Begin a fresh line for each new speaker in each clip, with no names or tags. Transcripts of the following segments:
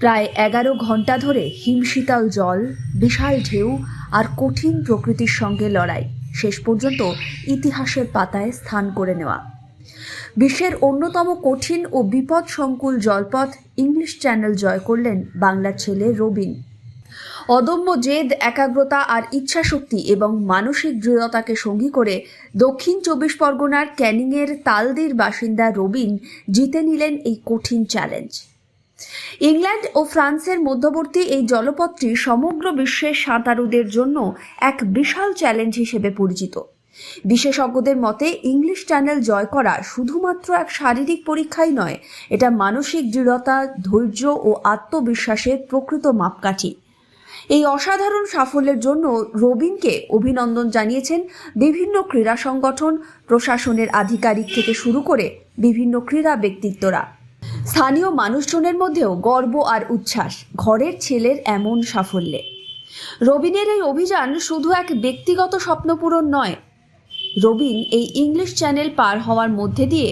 প্রায় এগারো ঘণ্টা ধরে হিমশীতল জল, বিশাল ঢেউ আর কঠিন প্রকৃতির সঙ্গে লড়াই। শেষ পর্যন্ত ইতিহাসের পাতায় স্থান করে নেওয়া। বিশ্বের অন্যতম কঠিন ও বিপদ সংকুল জলপথ ইংলিশ চ্যানেল জয় করলেন বাংলার ছেলে রবিন। অদম্য জেদ, একাগ্রতা আর ইচ্ছাশক্তি এবং মানসিক দৃঢ়তাকে সঙ্গী করে দক্ষিণ চব্বিশ পরগনার ক্যানিংয়ের তালদির বাসিন্দা রবিন জিতে নিলেন এই কঠিন চ্যালেঞ্জ ইংল্যান্ড ও ফ্রান্সের মধ্যবর্তী এই জলপথটি সমগ্র বিশ্বের সাঁতারুদের জন্য এক বিশাল চ্যালেঞ্জ হিসেবে পরিচিত। বিশেষজ্ঞদের মতে, ইংলিশ চ্যানেল জয় করা শুধুমাত্র এক শারীরিক পরীক্ষাই নয়, এটা মানসিক দৃঢ়তা, ধৈর্য ও আত্মবিশ্বাসের প্রকৃত মাপকাঠি। এই অসাধারণ সাফল্যের জন্য রবিনকে অভিনন্দন জানিয়েছেন বিভিন্ন ক্রীড়া সংগঠন, প্রশাসনের আধিকারিক থেকে শুরু করে বিভিন্ন ক্রীড়া ব্যক্তিত্বরা। স্থানীয় মানুষজনের মধ্যেও গর্ব আর উচ্ছ্বাস, ঘরের ছেলের এমন সাফল্যে। রবিনের এই অভিযান শুধু এক ব্যক্তিগত স্বপ্নপূরণ নয়, রবিন এই ইংলিশ চ্যানেল পার হওয়ার মধ্যে দিয়ে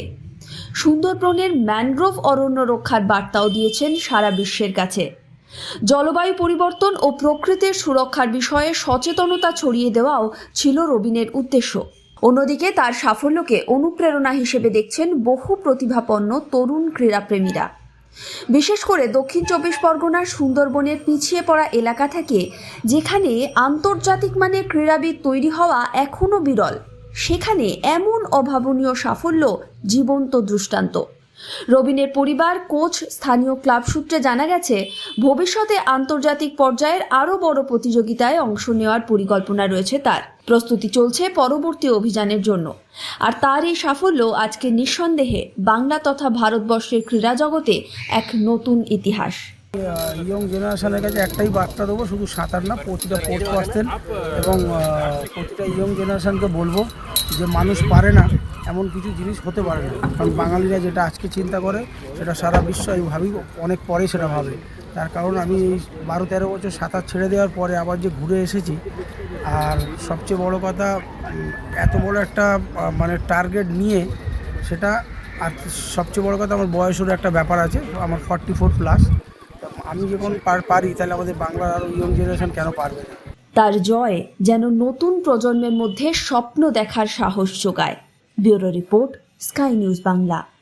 সুন্দরবনের ম্যানগ্রোভ অরণ্য রক্ষার বার্তাও দিয়েছেন সারা বিশ্বের কাছে। জলবায়ু পরিবর্তন ও প্রকৃতির সুরক্ষার বিষয়ে সচেতনতা ছড়িয়ে দেওয়াও ছিল রবিনের উদ্দেশ্য। অন্যদিকে তার সাফল্যকে অনুপ্রেরণা হিসেবে দেখছেন বহু প্রতিভাপন্ন তরুণ ক্রীড়াপ্রেমীরা। বিশেষ করে দক্ষিণ চব্বিশ পরগনার সুন্দরবনের পিছিয়ে পড়া এলাকা থেকে, যেখানে আন্তর্জাতিক মানের ক্রীড়াবিদ তৈরি হওয়া এখনও বিরল, সেখানে এমন অভাবনীয় সাফল্য জীবন্ত দৃষ্টান্ত। রবিনের পরিবার, কোচ, স্থানীয় ক্লাব সূত্রে জানা গেছে, ভবিষ্যতে আন্তর্জাতিক পর্যায়ের আরও বড় প্রতিযোগিতায় অংশ নেওয়ার পরিকল্পনা রয়েছে তার। প্রস্তুতি চলছে পরবর্তী অভিযানের জন্য। আর তার এই সাফল্য আজকে নিঃসন্দেহে বাংলা তথা ভারতবর্ষের ক্রীড়া জগতে এক নতুন ইতিহাস।
ইয়ং জেনারেশনের কাছে একটাই বার্তা দেবো, শুধু সাঁতার না, প্রতিটা স্পোর্টস পার্সন এবং প্রতিটা ইয়ং জেনারেশনকে বলব যে মানুষ পারে না, এমন কিছু জিনিস হতে পারে না। কারণ বাঙালিরা যেটা আজকে চিন্তা করে, সেটা সারা বিশ্ব আমি ভাবি, অনেক পরে সেটা ভাবে। তার কারণ আমি এই বারো তেরো বছর সাঁতার ছেড়ে দেওয়ার পরে আবার যে ঘুরে এসেছি, আর সবচেয়ে বড় কথা এত বড় একটা মানে টার্গেট নিয়ে সেটা, আর সবচেয়ে বড় কথা, আমার বয়সেরও একটা ব্যাপার আছে, আমার ফর্টি ফোর প্লাস আমি যখন পার- তাহলে আমাদের বাংলার আরও ইয়ং জেনারেশন কেন পারবে না?
তার জয় যেন নতুন প্রজন্মের মধ্যে স্বপ্ন দেখার সাহস যোগায়। Bureau report, sky news Bangla.